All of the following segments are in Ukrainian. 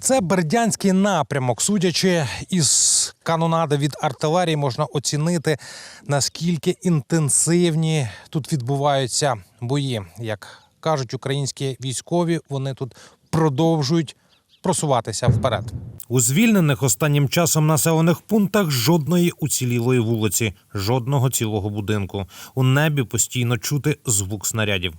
Це бердянський напрямок. Судячи із канонади від артилерії, можна оцінити наскільки інтенсивні тут відбуваються бої. Як кажуть українські військові, вони тут продовжують просуватися вперед. У звільнених останнім часом населених пунктах жодної уцілілої вулиці, жодного цілого будинку. У небі постійно чути звук снарядів.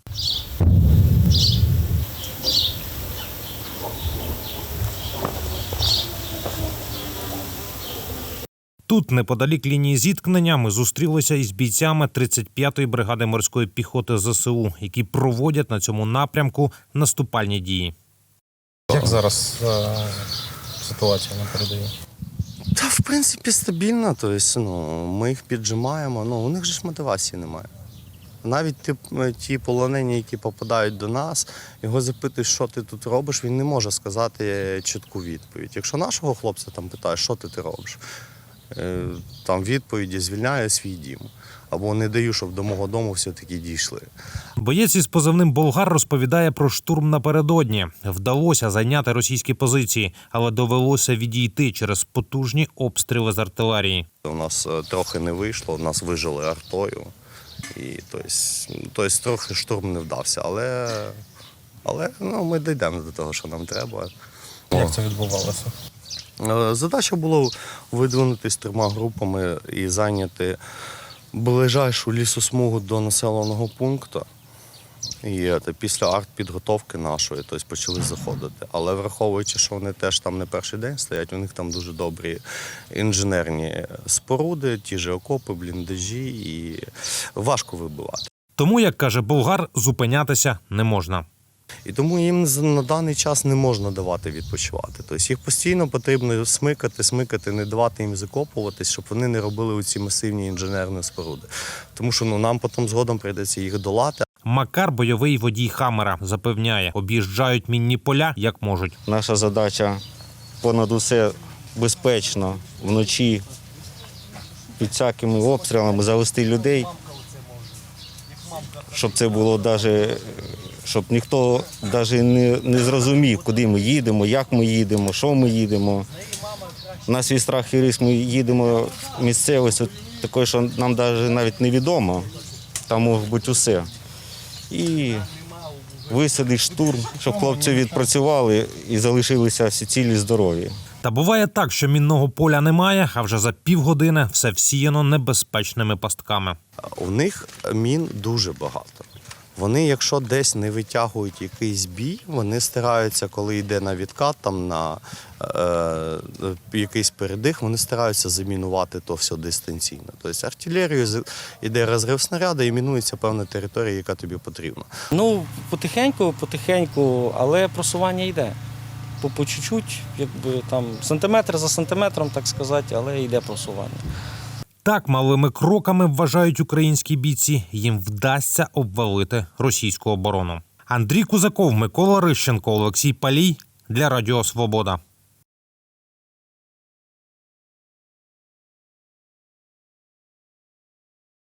Тут, неподалік лінії зіткнення, ми зустрілися із бійцями 35-ї бригади морської піхоти ЗСУ, які проводять на цьому напрямку наступальні дії. Як зараз е, ситуація на передовій? Та в принципі стабільно. Тобто, ну, ми їх піджимаємо. Ну, у них же ж мотивації немає. Навіть ті, ті полонені, які попадають до нас, його запитують, що ти тут робиш, він не може сказати чітку відповідь. Якщо нашого хлопця там питають, що ти, ти робиш, Е, там відповіді звільняє свій дім. Або не даю, щоб до мого дому все-таки дійшли. Боєць із позивним Болгар розповідає про штурм напередодні. Вдалося зайняти російські позиції, але довелося відійти через потужні обстріли з артилерії. У нас е, трохи не вийшло, нас вижили артою. І тобто, тобто трохи штурм не вдався. Але, але ну, ми дійдемо до того, що нам треба. Як це відбувалося? Е, Задача була видвинутися трьома групами і зайняти ближайшу лісосмугу до населеного пункту. І е, після артпідготовки нашої тобто почали заходити. Але враховуючи, що вони теж там не перший день стоять, у них там дуже добрі інженерні споруди, ті ж окопи, бліндажі, і важко вибивати. Тому, як каже Болгар, зупинятися не можна. І тому їм на даний час не можна давати відпочивати. Тобто їх постійно потрібно смикати, смикати, не давати їм закопуватись, щоб вони не робили оці масивні інженерні споруди. Тому що ну, нам потім згодом прийдеться їх долати. Макар, бойовий водій Хамера, запевняє, об'їжджають мінні поля як можуть. Наша задача понад усе безпечно вночі під всякими обстрілами завести людей, щоб це було даже, щоб ніхто навіть не, не зрозумів, куди ми їдемо, як ми їдемо, що ми їдемо. У нас від страх і риск, ми їдемо в місцевість такою, що нам навіть навіть невідомо. Там може бути усе. І висадить штурм, щоб хлопці відпрацювали і залишилися всі цілі здорові. Та буває так, що мінного поля немає, а вже за півгодини все всіяно небезпечними пастками. У них мін дуже багато. Вони, якщо десь не витягують якийсь бій, вони стараються, коли йде на відкат, там на е, якийсь передих, вони стараються замінувати то все дистанційно. Тобто артилерією йде розрив снаряду і мінується певна територія, яка тобі потрібна. Ну, потихеньку, потихеньку, але просування йде. По чуть-чуть, якби там сантиметр за сантиметром, так сказати, але йде просування. Так малими кроками вважають українські бійці. Їм вдасться обвалити російську оборону. Андрій Кузаков, Микола Рищенко, Олексій Палій для Радіо Свобода.